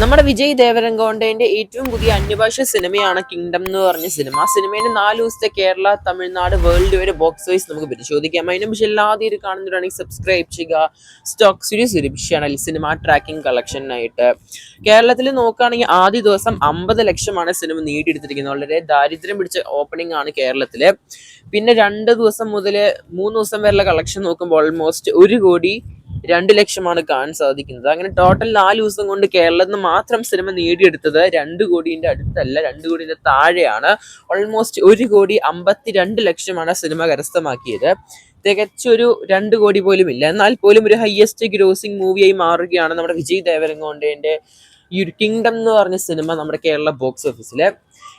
നമ്മുടെ വിജയ് ദേവരങ്കോണ്ടന്റെ ഏറ്റവും പുതിയ അന്യഭാഷ സിനിമയാണ് കിങ്ഡം എന്ന് പറഞ്ഞ സിനിമ. സിനിമയുടെ നാല് ദിവസത്തെ കേരള തമിഴ്നാട് വേൾഡ് വരെ ബോക്സ് വൈസ് നമുക്ക് പരിശോധിക്കാം. അതിനെ പക്ഷേ എല്ലാതീരും കാണുന്നവരാണെങ്കിൽ സബ്സ്ക്രൈബ് ചെയ്യുക. Stock series channel cinema tracking കളക്ഷനായിട്ട് കേരളത്തിൽ നോക്കുകയാണെങ്കിൽ ആദ്യ ദിവസം അമ്പത് ലക്ഷമാണ് സിനിമ നേടിയെടുത്തിരിക്കുന്നത്. വളരെ ദാരിദ്ര്യം പിടിച്ച ഓപ്പണിംഗ് ആണ് കേരളത്തിൽ. പിന്നെ രണ്ട് ദിവസം മുതൽ മൂന്ന് ദിവസം വരെയുള്ള കളക്ഷൻ നോക്കുമ്പോൾ ഓൾമോസ്റ്റ് ഒരു കോടി രണ്ട് ലക്ഷമാണ് കാണാൻ സാധിക്കുന്നത്. അങ്ങനെ ടോട്ടൽ നാല് ദിവസം കൊണ്ട് കേരളത്തിൽ നിന്ന് മാത്രം സിനിമ നേടിയെടുത്തത് രണ്ട് കോടിയുടെ അടുത്തല്ല രണ്ട് കോടിയുടെ താഴെയാണ്. ഓൾമോസ്റ്റ് ഒരു കോടി അമ്പത്തി രണ്ട് ലക്ഷമാണ് സിനിമ കരസ്ഥമാക്കിയത്. തികച്ചൊരു രണ്ട് കോടി പോലും ഇല്ല. എന്നാൽ പോലും ഒരു ഹയസ്റ്റ് ഗ്രോസിംഗ് മൂവിയായി മാറുകയാണ് നമ്മുടെ വിജയ് ദേവരങ്കോണ്ടേന്റെ ഈ ഒരു കിങ്ഡം എന്ന് പറഞ്ഞ സിനിമ നമ്മുടെ കേരള ബോക്സ് ഓഫീസിൽ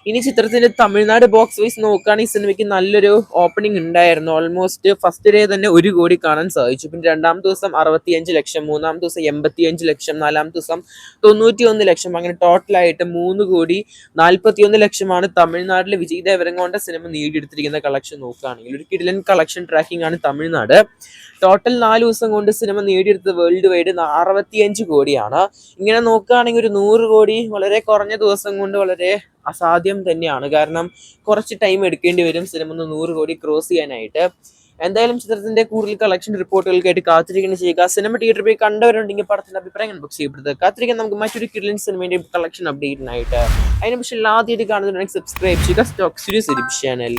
ഇനി ചിത്രത്തിന്റെ തമിഴ്നാട് ബോക്സ് വൈസ് നോക്കുകയാണെങ്കിൽ ഈ സിനിമയ്ക്ക് നല്ലൊരു ഓപ്പണിംഗ് ഉണ്ടായിരുന്നു. ഓൾമോസ്റ്റ് ഫസ്റ്റ് ഡേ തന്നെ ഒരു കോടി കാണാൻ സാധിച്ചു. പിന്നെ രണ്ടാം ദിവസം അറുപത്തിയഞ്ച് ലക്ഷം മൂന്നാം ദിവസം എൺപത്തിയഞ്ച് ലക്ഷം നാലാം ദിവസം തൊണ്ണൂറ്റി ഒന്ന് ലക്ഷം. അങ്ങനെ ടോട്ടലായിട്ട് മൂന്ന് കോടി നാൽപ്പത്തിയൊന്ന് ലക്ഷമാണ് തമിഴ്നാട്ടിലെ വിജയ് ദേവരങ്കോണ്ട സിനിമ നേടിയെടുത്തിരിക്കുന്ന കളക്ഷൻ നോക്കുകയാണെങ്കിൽ ഒരു കിടിലൻ കളക്ഷൻ ട്രാക്കിംഗ് ആണ് തമിഴ്നാട്. ടോട്ടൽ നാല് ദിവസം കൊണ്ട് സിനിമ നേടിയെടുത്തത് വേൾഡ് വൈഡ് അറുപത്തിയഞ്ച് കോടിയാണ്. ഇങ്ങനെ നോക്കുകയാണെങ്കിൽ ഒരു നൂറ് കോടി വളരെ കുറഞ്ഞ ദിവസം കൊണ്ട് വളരെ അസാധ്യം തന്നെയാണ്. കാരണം കുറച്ച് ടൈം എടുക്കേണ്ടി വരും. സിനിമ ഒന്ന് നൂറ് കോടി ക്രോസ് ചെയ്യാനായിട്ട്. എന്തായാലും ചിത്രത്തിന്റെ കൂടുതൽ കളക്ഷൻ റിപ്പോർട്ടുകൾക്കായിട്ട് കാത്തിരിക്കുന്ന ചെയ്യുക. സിനിമ തിയേറ്ററിൽ പോയി കണ്ടവരുണ്ടെങ്കിൽ പടത്തിന്റെ അഭിപ്രായം ബുക്ക് ചെയ്യപ്പെടുന്നത് കാത്തിരിക്കാൻ നമുക്ക് മറ്റൊരു കിഡ്ലിൻ സിനിമയുടെ കളക്ഷൻ അപ്ഡേറ്റിനായിട്ട് അതിനുശേഷം പക്ഷേ ആദ്യമായിട്ട് കാണുന്നുണ്ടെങ്കിൽ സബ്സ്ക്രൈബ് ചെയ്യുക. Stock channel